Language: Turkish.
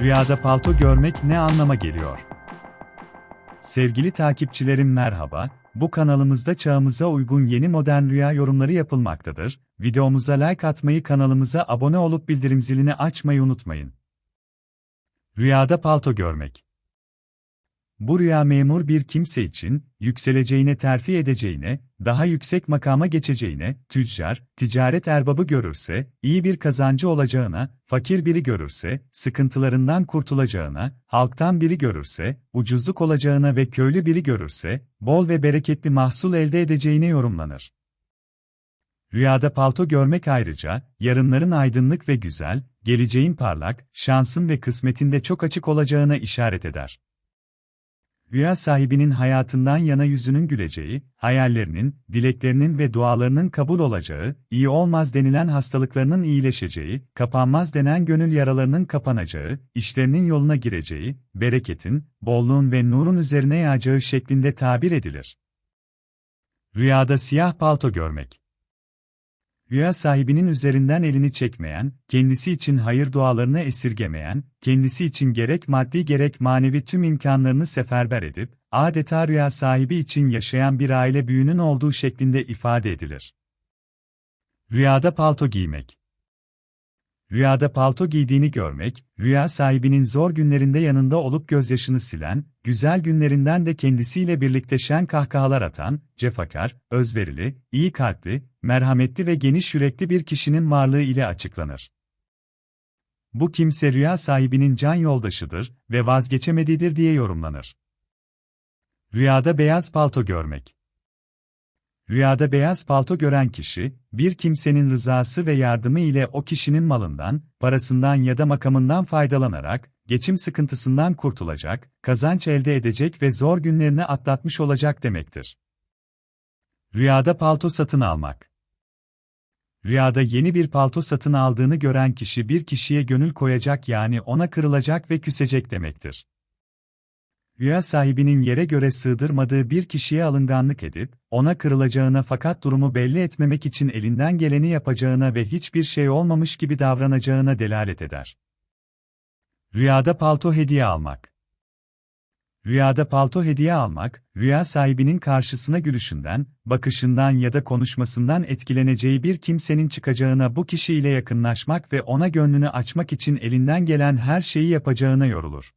Rüyada palto görmek ne anlama geliyor? Sevgili takipçilerim merhaba, bu kanalımızda çağımıza uygun yeni modern rüya yorumları yapılmaktadır. Videomuza like atmayı kanalımıza abone olup bildirim zilini açmayı unutmayın. Rüyada palto görmek bu rüya memur bir kimse için, yükseleceğine terfi edeceğine, daha yüksek makama geçeceğine, tüccar, ticaret erbabı görürse, iyi bir kazancı olacağına, fakir biri görürse, sıkıntılarından kurtulacağına, halktan biri görürse, ucuzluk olacağına ve köylü biri görürse, bol ve bereketli mahsul elde edeceğine yorumlanır. Rüyada palto görmek ayrıca, yarınların aydınlık ve güzel, geleceğin parlak, şansın ve kısmetinde çok açık olacağına işaret eder. Rüya sahibinin hayatından yana yüzünün güleceği, hayallerinin, dileklerinin ve dualarının kabul olacağı, iyi olmaz denilen hastalıklarının iyileşeceği, kapanmaz denen gönül yaralarının kapanacağı, işlerinin yoluna gireceği, bereketin, bolluğun ve nurun üzerine yağacağı şeklinde tabir edilir. Rüyada siyah palto görmek Rüya sahibinin üzerinden elini çekmeyen, kendisi için hayır dualarını esirgemeyen, kendisi için gerek maddi gerek manevi tüm imkanlarını seferber edip, adeta rüya sahibi için yaşayan bir aile büyüğünün olduğu şeklinde ifade edilir. Rüyada palto giymek Rüyada palto giydiğini görmek, rüya sahibinin zor günlerinde yanında olup gözyaşını silen, güzel günlerinden de kendisiyle birlikte şen kahkahalar atan, cefakar, özverili, iyi kalpli, merhametli ve geniş yürekli bir kişinin varlığı ile açıklanır. Bu kimse rüya sahibinin can yoldaşıdır ve vazgeçemediğidir diye yorumlanır. Rüyada beyaz palto görmek Rüyada beyaz palto gören kişi, bir kimsenin rızası ve yardımı ile o kişinin malından, parasından ya da makamından faydalanarak, geçim sıkıntısından kurtulacak, kazanç elde edecek ve zor günlerini atlatmış olacak demektir. Rüyada palto satın almak Rüyada yeni bir palto satın aldığını gören kişi bir kişiye gönül koyacak yani ona kırılacak ve küsecek demektir. Rüya sahibinin yere göre sığdırmadığı bir kişiye alınganlık edip, ona kırılacağına fakat durumu belli etmemek için elinden geleni yapacağına ve hiçbir şey olmamış gibi davranacağına delalet eder. Rüyada palto hediye almak Rüyada palto hediye almak, rüya sahibinin karşısına gülüşünden, bakışından ya da konuşmasından etkileneceği bir kimsenin çıkacağına bu kişiyle yakınlaşmak ve ona gönlünü açmak için elinden gelen her şeyi yapacağına yorulur.